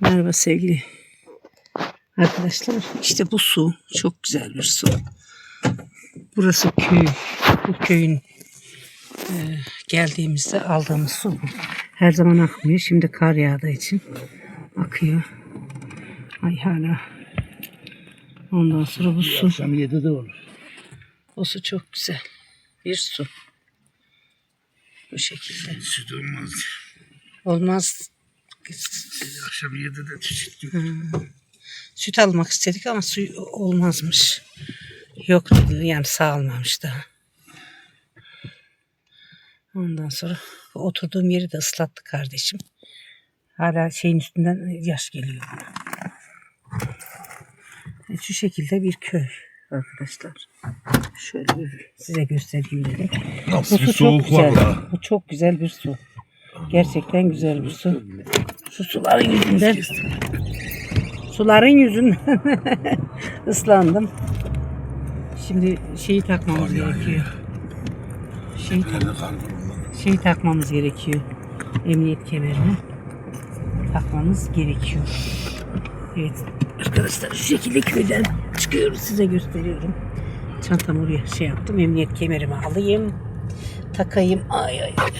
Merhaba sevgili arkadaşlar. İşte bu su çok güzel bir su. Burası köy. Bu köyün e, geldiğimizde aldığımız su bu. Her zaman akmıyor. Şimdi kar yağdığı için akıyor. Ay hala. Ondan sonra bu su. Akşam 7'de olur. O su çok güzel. Bir su. Bu şekilde. Süt olmaz. Olmaz. Akşam 7'de çeşitli. Süt almak istedik ama su olmazmış. Yok dedi yani sağılmamış daha. Ondan sonra oturduğum yeri de ıslattı kardeşim. Hala şeyin üstünden yaş geliyor. E, Şu şekilde bir köy arkadaşlar. Şöyle bir size göstereyim dedim. Nasıl Bu bir su çok soğuk var. Bu çok güzel bir su. Gerçekten güzel bir su. Şu suların yüzünden suların yüzünden ıslandım. Şimdi şeyi takmamız yağıyor. gerekiyor. Ondan? şeyi takmamız gerekiyor. Emniyet kemerini takmamız gerekiyor. Evet arkadaşlar şu şekilde köyden çıkıyoruz size gösteriyorum. Çantamı oraya şey yaptım. Emniyet kemerimi alayım. Takayım. Ay ay ay.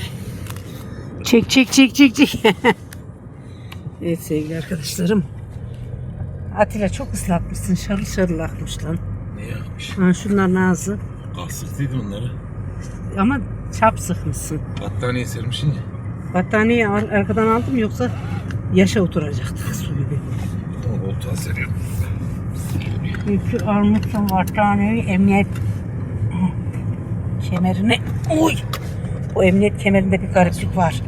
Çek çek çek çek çek. evet sevgili arkadaşlarım. Atilla çok ıslatmışsın. Şarıl şarıl akmış lan. Ne yapmış? Ha, şunlar nazı. Kastırtıydı onları. Ama çap sıkmışsın. Battaniye sermişsin ya. Battaniyeyi ar- arkadan aldım yoksa yaşa oturacaktık su gibi. Tamam koltuğa seriyorum. Yükü almışsın battaniyeyi emniyet kemerine. Oy! Bu emniyet kemerinde bir gariplik var.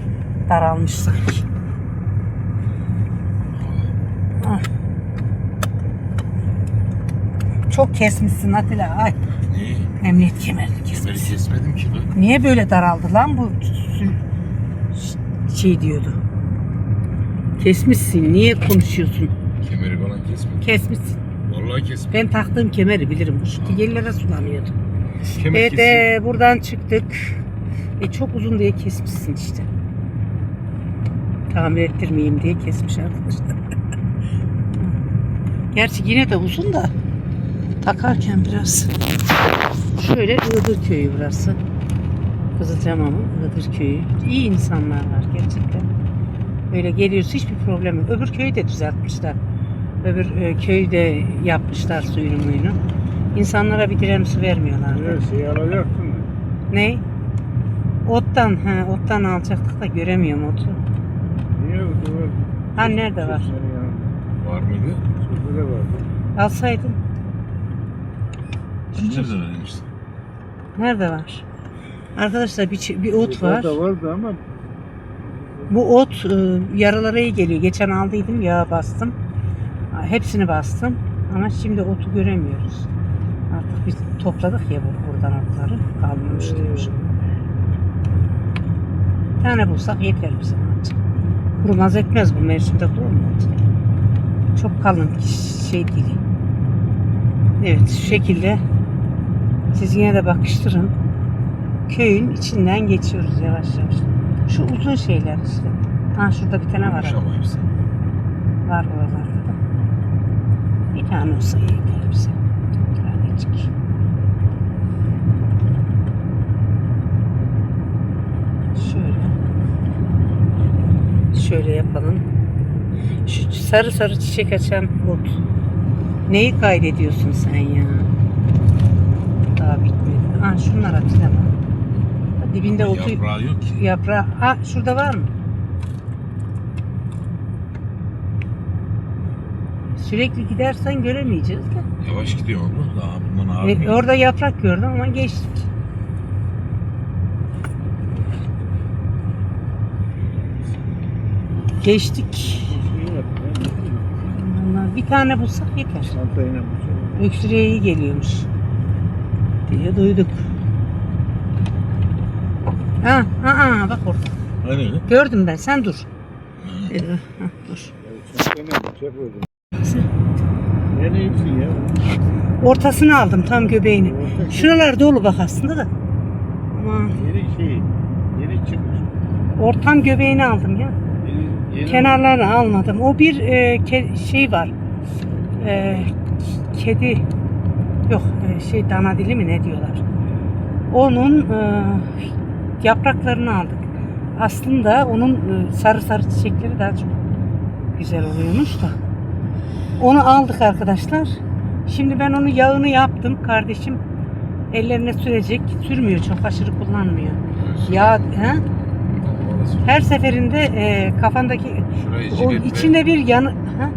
Daralmış sanki. Çok kesmişsin Atilla. Ay Neyi? emniyet kemerini kesmişsin. Kemeri kesmedim ki ben. Niye böyle daraldı lan bu sü- şey diyordu. Kesmişsin. Niye konuşuyorsun? Kemeri falan kesmedim. Kesmişsin. Vallahi kesmedim. Ben taktığım kemeri bilirim. Bu şu yerlere sulanıyordu. Kemer Evet kesin. e, buradan çıktık. E, çok uzun diye kesmişsin işte. Tamir ettirmeyeyim diye kesmiş arkadaşlar. Gerçi yine de uzun da takarken biraz. Şöyle Iğdır köyü burası. Kızılcamam'ın Iğdır köyü. İyi insanlar var gerçekten. Öyle geliyoruz hiçbir problem yok. Öbür köyü de düzeltmişler. Öbür e, köyü de yapmışlar suyunu muyunu. İnsanlara bir direm su vermiyorlar. Her şeyi alacaktın. Ne? Ottan, ha, ottan alacaktık da göremiyorum otu. Niye o da var? Ha nerede var? Var mıydı? Şurada da vardı. Alsaydın. Nerede verilmişti? Nerede var? Arkadaşlar bir, bir ot var. Şurada da vardı ama Bu ot e, yaralara iyi geliyor. Geçen aldıydım yağ bastım. Hepsini bastım. Ama şimdi otu göremiyoruz. Artık biz topladık ya bu buradan otları. Kalmamış diyor. Bir tane bulsak yeter bize ancak. Kurumaz etmez bu mevsimde ot? Çok kalın şey değil. Evet şu şekilde siz yine de bakıştırın. Köyün içinden geçiyoruz yavaş yavaş. Şu uzun şeyler işte. Ha şurada bir tane var. Ama hepsi. Var oralarda da. Bir tane olsa iyi bize. Bir tanecik. Şöyle. Şöyle yapalım. Şu sarı sarı çiçek açan ot. Neyi kaydediyorsun sen ya? Ha şunlar atacağım. Dibinde otu Yaprağı yok ki. yaprağı. Ha şurada var mı? Sürekli gidersen göremeyeceğiz de. Yavaş gidiyor abla. Daha bundan ağır. E, orada yaprak gördüm ama geçtik. Geçtik. Vallahi bir tane bulsak yeter. Öksürüğe iyi geliyormuş. Diye duyduk. Ha, ha, ha, bak orada. Aynen öyle. Gördüm ben. Sen dur. Ee, ha, dur. Koydum. Nereye gitsin ya? Ortasını aldım tam göbeğini. Orta şey- Şuralar dolu bak aslında da. Ama Yeni şey. Yeni çıkmış. ortam göbeğini aldım ya. Yeni, Kenarlarını almadım. O bir e, ke- şey var. E, kedi yok e, şey dana dili mi ne diyorlar. Onun e, yapraklarını aldık. Aslında onun e, sarı sarı çiçekleri daha çok güzel oluyormuş da. Onu aldık arkadaşlar. Şimdi ben onu yağını yaptım. Kardeşim ellerine sürecek. Sürmüyor çok aşırı kullanmıyor. Yağ he? her seferinde e, kafandaki o içinde bir yanı ha?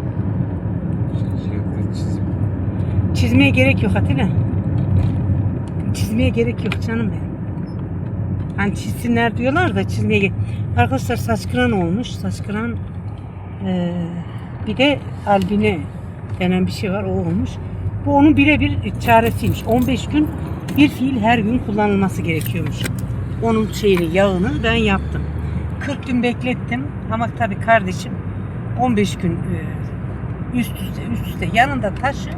çizmeye gerek yok Atilla. Çizmeye gerek yok canım benim. Hani çizsinler diyorlar da çizmeye. Arkadaşlar saç kıran olmuş. Saç kıran e, bir de albine denen bir şey var. O olmuş. Bu onun birebir çaresiymiş. 15 gün bir fiil her gün kullanılması gerekiyormuş. Onun şeyini, yağını ben yaptım. 40 gün beklettim ama tabii kardeşim 15 gün e, üst üste üst üste yanında taşı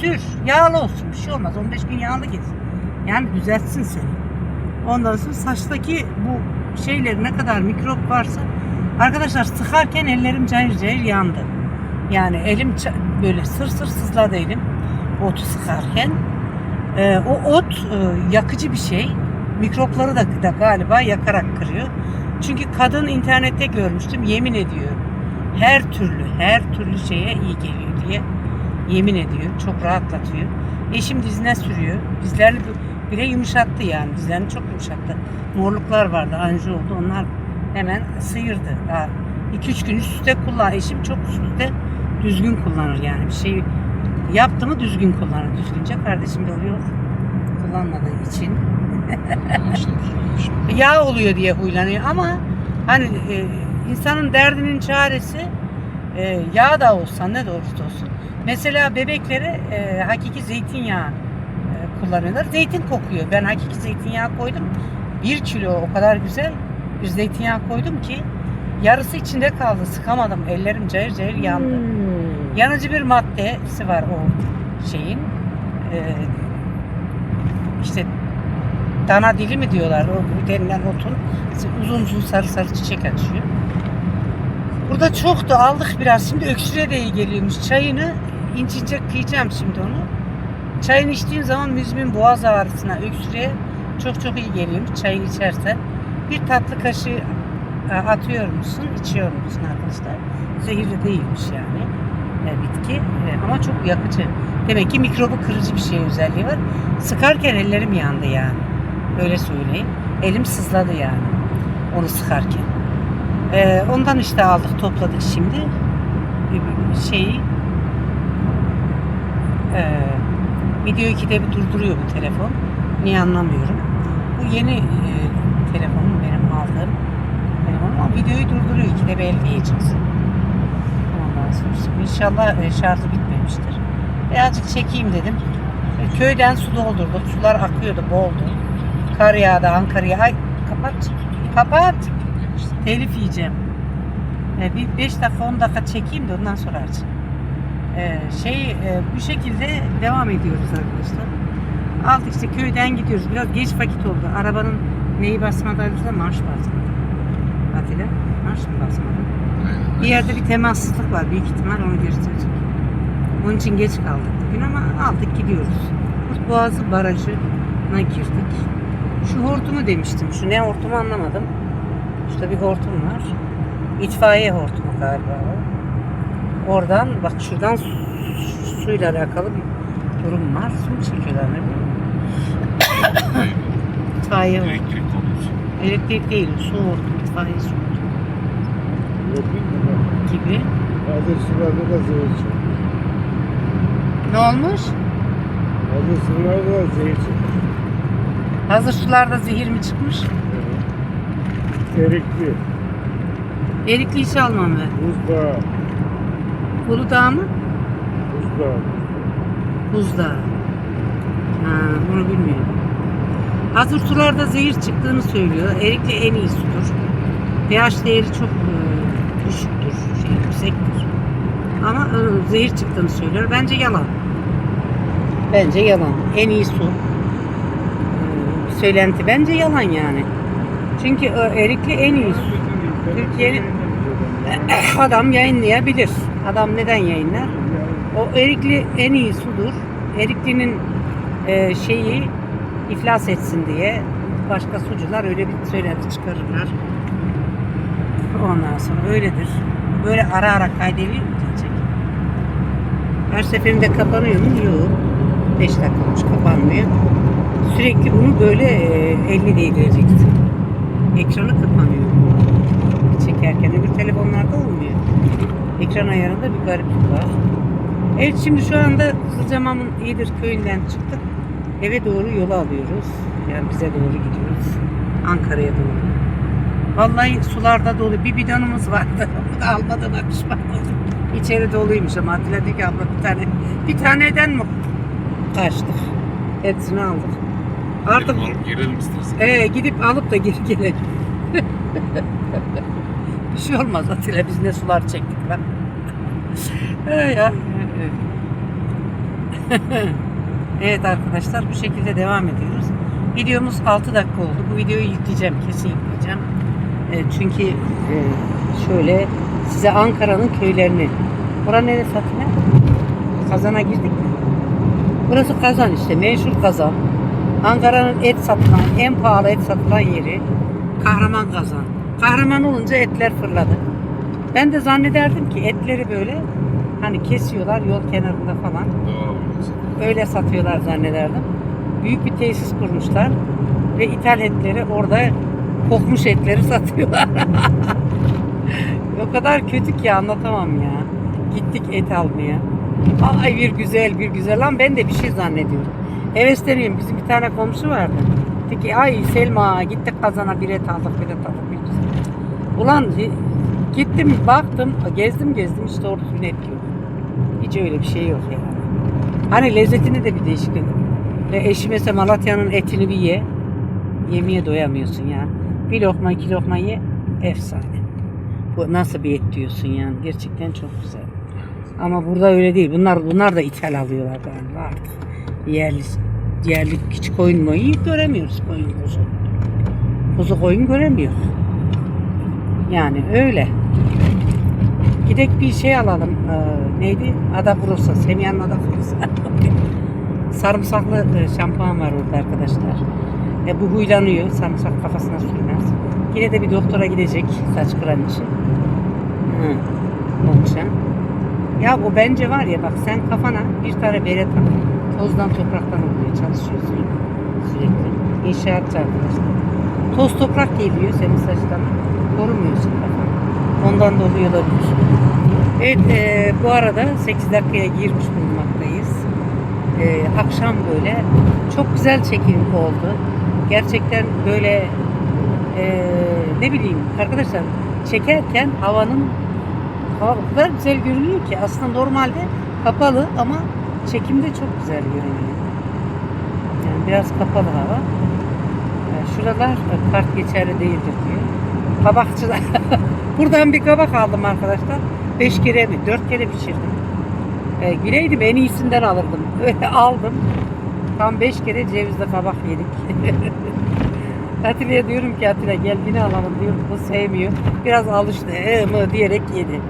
sür yağlı olsun bir şey olmaz 15 gün yağlı gez yani düzeltsin seni ondan sonra saçtaki bu şeyler ne kadar mikrop varsa arkadaşlar sıkarken ellerim cayır cayır yandı yani elim böyle sır sır sızladı elim otu sıkarken Ee, o ot e, yakıcı bir şey mikropları da, da galiba yakarak kırıyor çünkü kadın internette görmüştüm yemin ediyor her türlü her türlü şeye iyi geliyor diye yemin ediyor. Çok rahatlatıyor. Eşim dizine sürüyor. Dizlerini bi- bile yumuşattı yani. Dizlerini çok yumuşattı. Morluklar vardı, anji oldu. Onlar hemen sıyırdı. Daha 2-3 gün üst üste kullan. Eşim çok üst üste düzgün kullanır yani. Bir şey yaptı mı düzgün kullanır. Düzgünce kardeşim de oluyor. Kullanmadığı için yağ oluyor diye huylanıyor ama hani e, insanın derdinin çaresi e, yağ da olsa ne de olursa olsun. Mesela bebeklere e, hakiki zeytinyağı kullanıyorlar. Zeytin kokuyor. Ben hakiki zeytinyağı koydum. Bir kilo o kadar güzel bir zeytinyağı koydum ki yarısı içinde kaldı. Sıkamadım. Ellerim cayır cayır yandı. Yanıcı bir maddesi var o şeyin. E, işte dana dili mi diyorlar o denilen otun uzun uzun sarı sarı çiçek açıyor. Burada çok da aldık biraz. Şimdi öksüre de iyi geliyormuş. Çayını ince ince kıyacağım şimdi onu. Çayını içtiğin zaman müzmin boğaz ağrısına, öksürüğe çok çok iyi geliyormuş. Çayını içersen. Bir tatlı kaşığı e, atıyor musun, içiyor musun arkadaşlar? Zehirli değilmiş yani e, bitki E, ama çok yakıcı. Demek ki mikrobu kırıcı bir şey özelliği var. Sıkarken ellerim yandı yani. Öyle söyleyeyim. Elim sızladı yani. Onu sıkarken. Ondan işte aldık topladık şimdi. Şeyi ee, video ikide bir durduruyor bu telefon. Niye anlamıyorum. Bu yeni e, telefonum benim aldığım telefonum ama videoyu durduruyor ikide bir elleyeceksin. Ondan sonra inşallah e, şarjı bitmemiştir. Birazcık çekeyim dedim. E, Köyden su doldurduk. Sular akıyordu, boldu. Kar yağdı Ankara'ya. Ay kapat. Kapat. Telif yiyeceğim. E, bir 5 dakika 10 dakika çekeyim de ondan sonra aç. E, şey e, bu şekilde devam ediyoruz arkadaşlar. Aldık işte köyden gidiyoruz. Biraz geç vakit oldu. Arabanın neyi basmadıysa marş basmadı. Atilla marş mı basmadı? Bir yerde bir temassızlık var. Büyük ihtimal onu gösterecek. Onun için geç kaldık bugün ama aldık gidiyoruz. Kurt Boğazı Barajı'na girdik. Şu hortumu demiştim. Şu ne hortumu anlamadım. Şurada bir hortum var. İtfaiye hortumu galiba o. Oradan bak şuradan su- suyla alakalı bir durum var. Su mu çekiyorlar ne bileyim. İtfaiye hortumu. Elektrik konusu. Elektrik değil. Su hortumu. İtfaiye su hortumu gibi. Hazır sularda da zehir çıkıyor. Ne olmuş? Hazır sularda da zehir çıkıyor. Hazır sularda zehir mi çıkmış? Erikli, Erikli hiç almam ben. buzdağı, Uludağ mı? buzdağı. Buzdağı. Ha, bunu bilmiyorum. Hazır sularda zehir çıktığını söylüyor. Erikli en iyi sudur. pH değeri çok e, düşüktür, şey, yüksektir. Ama e, zehir çıktığını söylüyor. Bence yalan. Bence yalan. En iyi su. E, söylenti bence yalan yani. Çünkü e, erikli en iyi su. Türkiye'nin- Adam yayınlayabilir. Adam neden yayınlar? O erikli en iyi sudur. Eriklinin e, şeyi iflas etsin diye başka sucular öyle bir söylenti çıkarırlar. Ondan sonra öyledir. Böyle ara ara kaydediyor mu diyecek. Her seferinde kapanıyor mu? Yok. 5 dakika olmuş kapanmıyor. Sürekli bunu böyle e, elini değdireceksin. Ekranı kapanıyor. Çekerken öbür telefonlarda olmuyor. Ekran ayarında bir gariplik var. Evet şimdi şu anda Kızılcamam'ın İyidir köyünden çıktık. Eve doğru yola alıyoruz. Yani bize doğru gidiyoruz. Ankara'ya doğru. Vallahi sularda dolu. Bir bidonumuz vardı. Onu da almadığıma pişman oldum. İçeri doluymuş ama Atilla diyor ki abla bir tane bir taneden mi kaçtık? Hepsini aldık. Artık Artık alıp girelim istersen. ee, gidip alıp da geri gelelim. bir şey olmaz Atilla biz ne sular çektik lan. Ya. evet arkadaşlar bu şekilde devam ediyoruz. Videomuz 6 dakika oldu. Bu videoyu yükleyeceğim. Kesin yükleyeceğim. E, çünkü e, şöyle size Ankara'nın köylerini. Bura neresi Atilla? Kazana girdik mi? Burası Kazan işte. Meşhur Kazan. Ankara'nın et satılan, en pahalı et satılan yeri. Kahraman Kazan. Kahraman olunca etler fırladı. Ben de zannederdim ki etleri böyle hani kesiyorlar yol kenarında falan. Öyle satıyorlar zannederdim. Büyük bir tesis kurmuşlar ve ithal etleri orada kokmuş etleri satıyorlar. o kadar kötü ki anlatamam ya. Gittik et almaya. Ay bir güzel bir güzel lan ben de bir şey zannediyorum. Hevesleniyorum. Bizim bir tane komşu vardı. Dedi ki ay Selma gittik kazana bir et aldık bir et aldık. Ulan gittim baktım gezdim gezdim işte orada bir et yok. Hiç öyle bir şey yok yani. Hani lezzetini de bir değişiklik. Ve eşi mesela Malatya'nın etini bir ye. Yemeye doyamıyorsun ya. Bir lokma iki lokma ye. Efsane. Bu nasıl bir et diyorsun yani. Gerçekten çok güzel. Ama burada öyle değil. Bunlar bunlar da ithal alıyorlar galiba artık. Yerli, yerli küçük koyun moyu göremiyoruz koyun kuzu. Kuzu koyun göremiyor. Yani öyle. Gidek bir şey alalım. Ee, neydi? Ada Kurusa. Semiha'nın Ada Kurusa. Sarımsaklı e, şampuan var orada arkadaşlar. E, bu huylanıyor. Sarımsak kafasına sürmez. Yine de bir doktora gidecek saç kıran için. Hı. Olacak. Ya o bence var ya bak sen kafana bir tane bere tak. Tozdan topraktan olmaya çalışıyorsun sürekli. İnşaatçı arkadaşlar. Toz toprak geliyor senin saçlarına. Korumuyorsun kafanı. Ondan dolayı olabilir. Evet e, bu arada 8 dakikaya girmiş bulunmaktayız. E, akşam böyle çok güzel çekim oldu. Gerçekten böyle e, ne bileyim arkadaşlar çekerken havanın hava o kadar güzel görünüyor ki aslında normalde kapalı ama çekimde çok güzel görünüyor. Yani biraz kapalı hava. E, şuralar kart geçerli değildir diyor. Kabakçılar. Buradan bir kabak aldım arkadaşlar. Beş kere mi? Dört kere pişirdim. E, bileydim en iyisinden alırdım. Aldım. Tam beş kere cevizli kabak yedik. Atilla'ya diyorum ki Atilla gel yine alalım diyor. Bu sevmiyor. Biraz alıştı. E, mı diyerek yedi.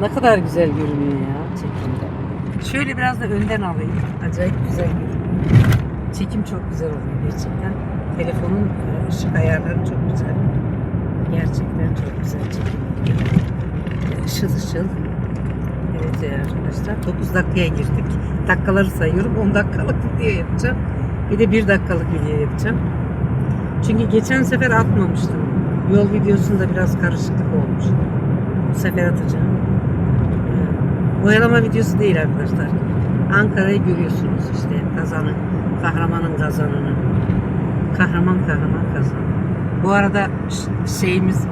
Ne kadar güzel görünüyor ya çekimde. Şöyle biraz da önden alayım. Acayip güzel görünüyor. Çekim çok güzel oluyor gerçekten. Telefonun e, ışık ayarları çok güzel. Gerçekten çok güzel çekim. Işıl ışıl. Evet arkadaşlar 9 dakikaya girdik. Dakikaları sayıyorum. 10 dakikalık video yapacağım. Bir de 1 dakikalık video yapacağım. Çünkü geçen sefer atmamıştım. Yol videosunda biraz karışıklık olmuş. Bu sefer atacağım. Ee, Oyalama videosu değil arkadaşlar. Ankara'yı görüyorsunuz işte kazanı. Kahramanın kazanını. Kahraman kahraman kazan. Bu arada şeyimiz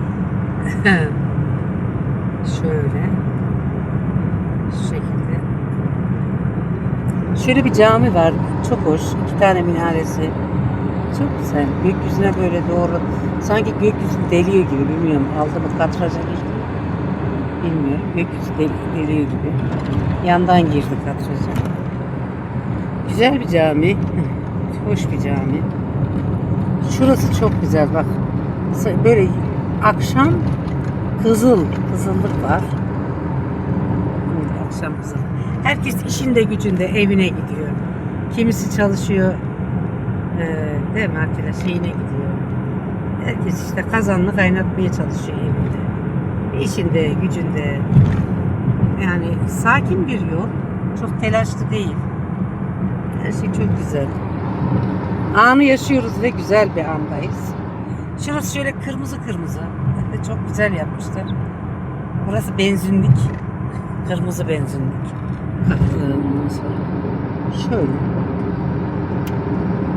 şöyle şu şekilde. Şöyle bir cami var. Çok hoş. İki tane minaresi. Çok güzel. Gökyüzüne böyle doğru. Sanki gökyüzü deliyor gibi. Bilmiyorum. Aldı mı katraja girdi. Bilmiyorum. Gökyüzü del- deliyor gibi. Yandan girdi katraja. Güzel bir cami. Hoş bir cami. Şurası çok güzel bak. Böyle akşam Kızıl, kızıllık var. Akşam kızıl. Herkes işinde gücünde evine gidiyor. Kimisi çalışıyor. Ee, değil mi arkadaşlar? Şeyine gidiyor. Herkes işte kazanını kaynatmaya çalışıyor evinde. İşinde, gücünde. Yani sakin bir yol. Çok telaşlı değil. Her şey çok güzel. Anı yaşıyoruz ve güzel bir andayız. Şurası şöyle kırmızı kırmızı. Çok güzel yapmışlar. Burası benzinlik. Kırmızı benzinlik. Şöyle.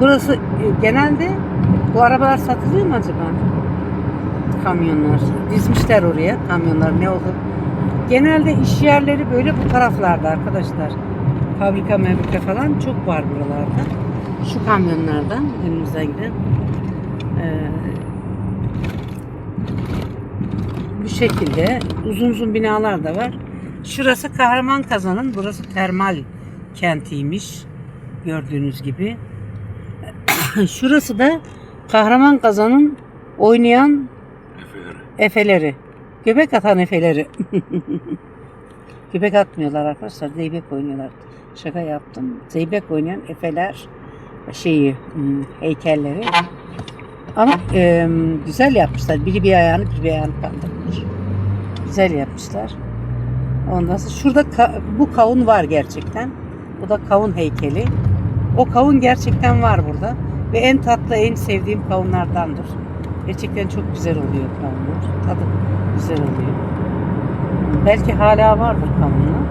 Burası e, genelde bu arabalar satılıyor mu acaba? Kamyonlar. Dizmişler oraya kamyonlar ne olur. Genelde iş yerleri böyle bu taraflarda arkadaşlar. Fabrika mebrika falan çok var buralarda. Şu kamyonlardan önümüzden giden. Ee, bu şekilde uzun uzun binalar da var. Şurası Kahraman Kazan'ın, burası termal kentiymiş. Gördüğünüz gibi. Şurası da Kahraman Kazan'ın oynayan Efeleri. efeleri. Göbek atan efeleri. Göbek atmıyorlar arkadaşlar. Zeybek oynuyorlar. Şaka yaptım. Zeybek oynayan efeler şeyi hmm, heykelleri. Ama e, güzel yapmışlar. Biri bir ayağını biri bir ayağını kaldırmış. Güzel yapmışlar. Ondan sonra şurada ka- bu kavun var gerçekten. Bu da kavun heykeli. O kavun gerçekten var burada. Ve en tatlı, en sevdiğim kavunlardandır. Gerçekten çok güzel oluyor kavunlar. Tadı güzel oluyor. Belki hala vardır kavunlar.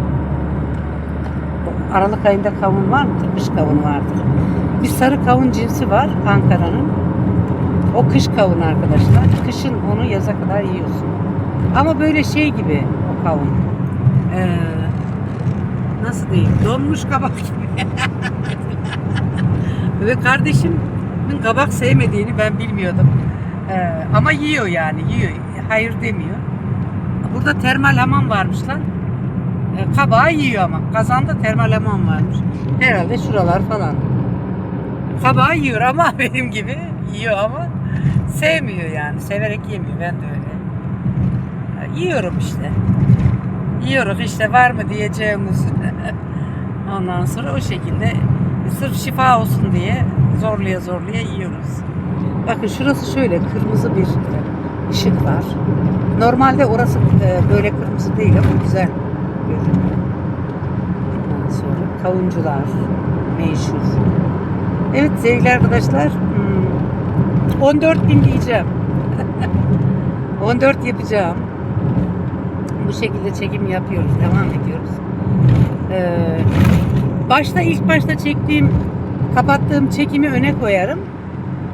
Aralık ayında kavun var mıdır? Kış kavun vardır. Bir sarı kavun cinsi var Ankara'nın. O kış kavun arkadaşlar. Kışın onu yaza kadar yiyorsun. Ama böyle şey gibi o kavun. Ee, nasıl diyeyim? Donmuş kabak gibi. Ve kardeşimin kabak sevmediğini ben bilmiyordum. Ee, ama yiyor yani yiyor. Hayır demiyor. Burada termal hamam varmış lan. Ee, kabağı yiyor ama. Kazanda termal hamam varmış. Herhalde şuralar falan. Kabağı yiyor ama benim gibi yiyor ama sevmiyor yani. Severek yemiyor. Ben de öyle. Yiyorum işte. Yiyoruz işte var mı diyeceğimiz. Ondan sonra o şekilde sırf şifa olsun diye zorluya zorluya yiyoruz. Bakın şurası şöyle kırmızı bir ışık var. Normalde orası e, böyle kırmızı değil ama güzel görünüyor. Ondan sonra kavuncular meşhur. Evet sevgili arkadaşlar hmm, 14 bin diyeceğim. 14 yapacağım. Bu şekilde çekim yapıyoruz. Devam ediyoruz. Ee, başta ilk başta çektiğim kapattığım çekimi öne koyarım.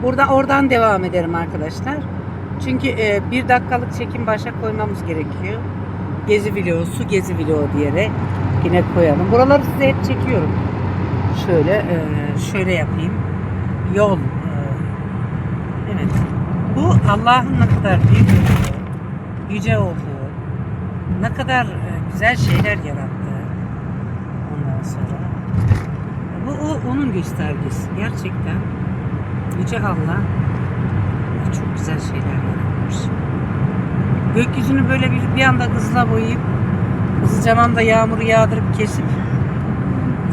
Burada oradan devam ederim arkadaşlar. Çünkü e, bir dakikalık çekim başa koymamız gerekiyor. Gezi vlogu, gezi vlogu diyerek yine koyalım. Buraları size hep çekiyorum. Şöyle e, şöyle yapayım. Yol. e, evet. Bu Allah'ın ne kadar büyük olduğu, yüce olduğu, ne kadar e, güzel şeyler yarattı. Ondan sonra. Bu o, onun göstergesi. Gerçekten Yüce Allah çok güzel şeyler yaratmış. Gökyüzünü böyle bir, bir anda hızla boyayıp hızlı zamanda yağmuru yağdırıp kesip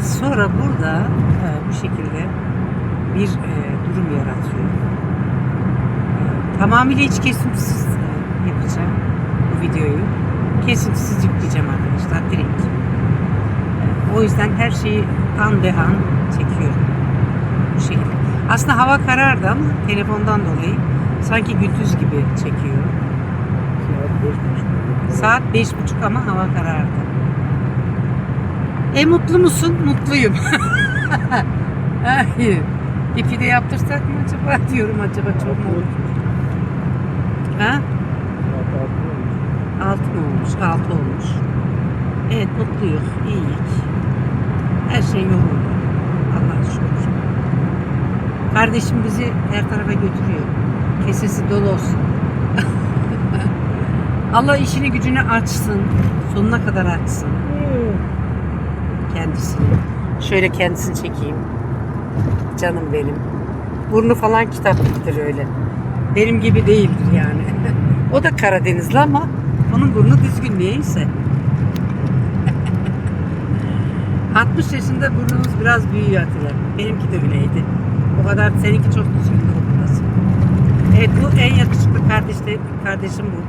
sonra burada e, bu şekilde bir e, durum yaratıyor. E, tamamıyla hiç kesintisiz e, yapacağım bu videoyu. Kesintisiz yükleyeceğim arkadaşlar direkt. E, o yüzden her şeyi an be an çekiyorum. Bu şekilde. Aslında hava karardı ama telefondan dolayı sanki gündüz gibi çekiyor. Saat beş buçuk ama hava karardı. E mutlu musun? Mutluyum. Hayır. İpi de yaptırsak mı acaba diyorum acaba çok mu olur? Ha? Altı mı olmuş? Altı olmuş. Evet mutluyuz. İyiyik. Her şey yolunda. Allah'a şükür. Kardeşim bizi her tarafa götürüyor. Kesesi dolu olsun. Allah işini gücünü açsın. Sonuna kadar açsın. Kendisini. Şöyle kendisini çekeyim. Canım benim. Burnu falan kitaplıktır öyle. Benim gibi değildir yani. o da Karadenizli ama Onun burnu düzgün niyeyse. 60 yaşında burnumuz biraz büyüyor Atilla. Benimki de öyleydi. O kadar seninki çok düzgün burnu. Evet bu en yakışıklı kardeşim, kardeşim bu.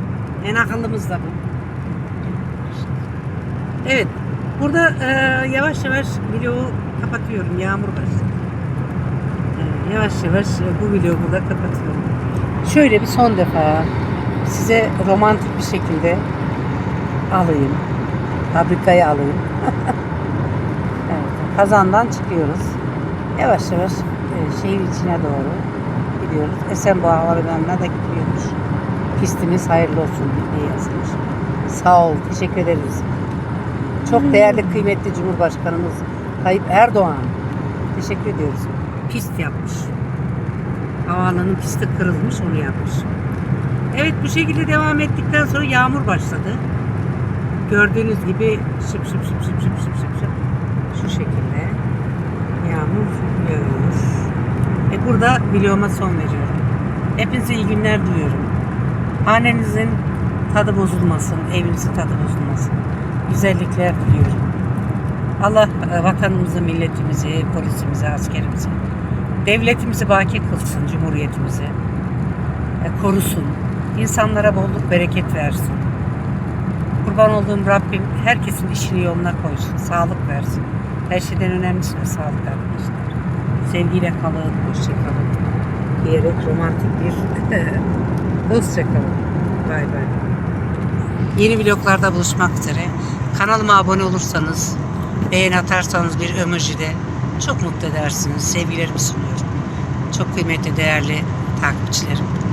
En akıllımız da bu. Evet. Burada e, yavaş yavaş videoyu kapatıyorum. Yağmur başladı. E, yavaş yavaş e, bu videoyu burada kapatıyorum. Şöyle bir son defa size romantik bir şekilde alayım. Fabrikaya alayım. evet, kazandan çıkıyoruz. Yavaş yavaş e, şehir içine doğru gidiyoruz. Esenboğa Havalimanı'na da gidiyormuş. Pistimiz hayırlı olsun diye yazılmış. Sağ ol, teşekkür ederiz. Çok değerli, kıymetli Cumhurbaşkanımız Tayyip Erdoğan. Teşekkür ediyoruz. Pist yapmış. Havaalanının pisti kırılmış, onu yapmış. Evet bu şekilde devam ettikten sonra yağmur başladı. Gördüğünüz gibi şıp şıp şıp şıp şıp şıp şıp şıp şu şekilde yağmur yağıyor. E burada videoma son veriyorum. Hepinize iyi günler diliyorum. Hanenizin tadı bozulmasın, evinizin tadı bozulmasın. Güzellikler diliyorum. Allah e, vatanımızı, milletimizi, polisimizi, askerimizi, devletimizi baki kılsın, cumhuriyetimizi. E, korusun. İnsanlara bolluk bereket versin. Kurban olduğum Rabbim herkesin işini yoluna koysun. Sağlık versin. Her şeyden önemlisi de sağlık arkadaşlar. Sevgiyle kalın, hoşça kalın. Diyerek romantik bir dostça kalın. Bay bay. Yeni vloglarda buluşmak üzere. Kanalıma abone olursanız, beğen atarsanız bir emoji de çok mutlu edersiniz. Sevgilerimi sunuyorum. Çok kıymetli, değerli takipçilerim.